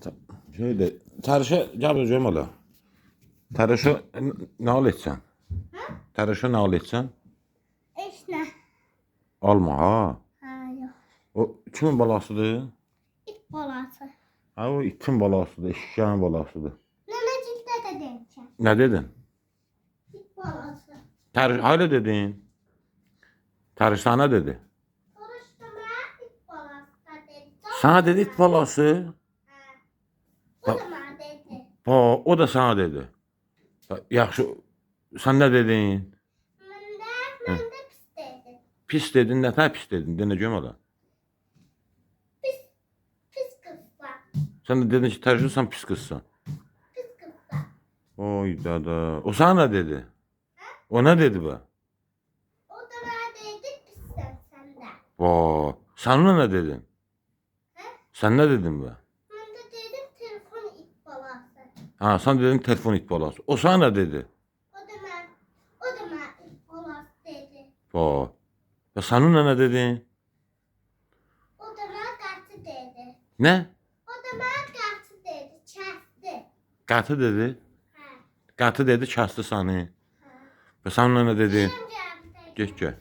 deyəcəm. Şeydə, tərişə gəl gözüm ala. Tərişə nə al etsən? Hə? Tərişə nə al etsən? Heç nə. Alma ha. Yox. O kimin balasıdır? İt balası. Ha o itin balasıdır, eşşəyin balasıdır. Nənəcikdə də deyəcəm. Nə dedin? İt balası. Təriş hayla dedin. Təriş sana dedi. Soruşdum it balası da dedi. Sana dedi it balası. Hə. O da mənə dedi. Ha, o da sana dedi. Yaxşı. Sən nə dedin? Məndə, məndə pis dedi. Pis dedin, nə tər pis dedin? Denə görüm ala. Pis, pis qızlar. Sən də dedin ki, tərişsən pis qızsan. Pis qızlar. Oy dada. O sana nə dedi? O nə dedi bu? O da mənə dedi, pissən sən də. Va, sən ona nə dedin? Hə? Sən nə dedin bu? Mən də dedim, telefon it balası. Ha, sən dedin telefon it balası. O sana nə dedi? O da mən, o da mən it balası dedi. Va. Və sən ona nə dedin? O da mənə qatı dedi. Nə? O da mənə qatı dedi, kəsdi. Qatı dedi. Hə, Qatı dedi, kəsdi səni. hə. Və sən ona nə dedin? Gəlin gəlin. Get gəl.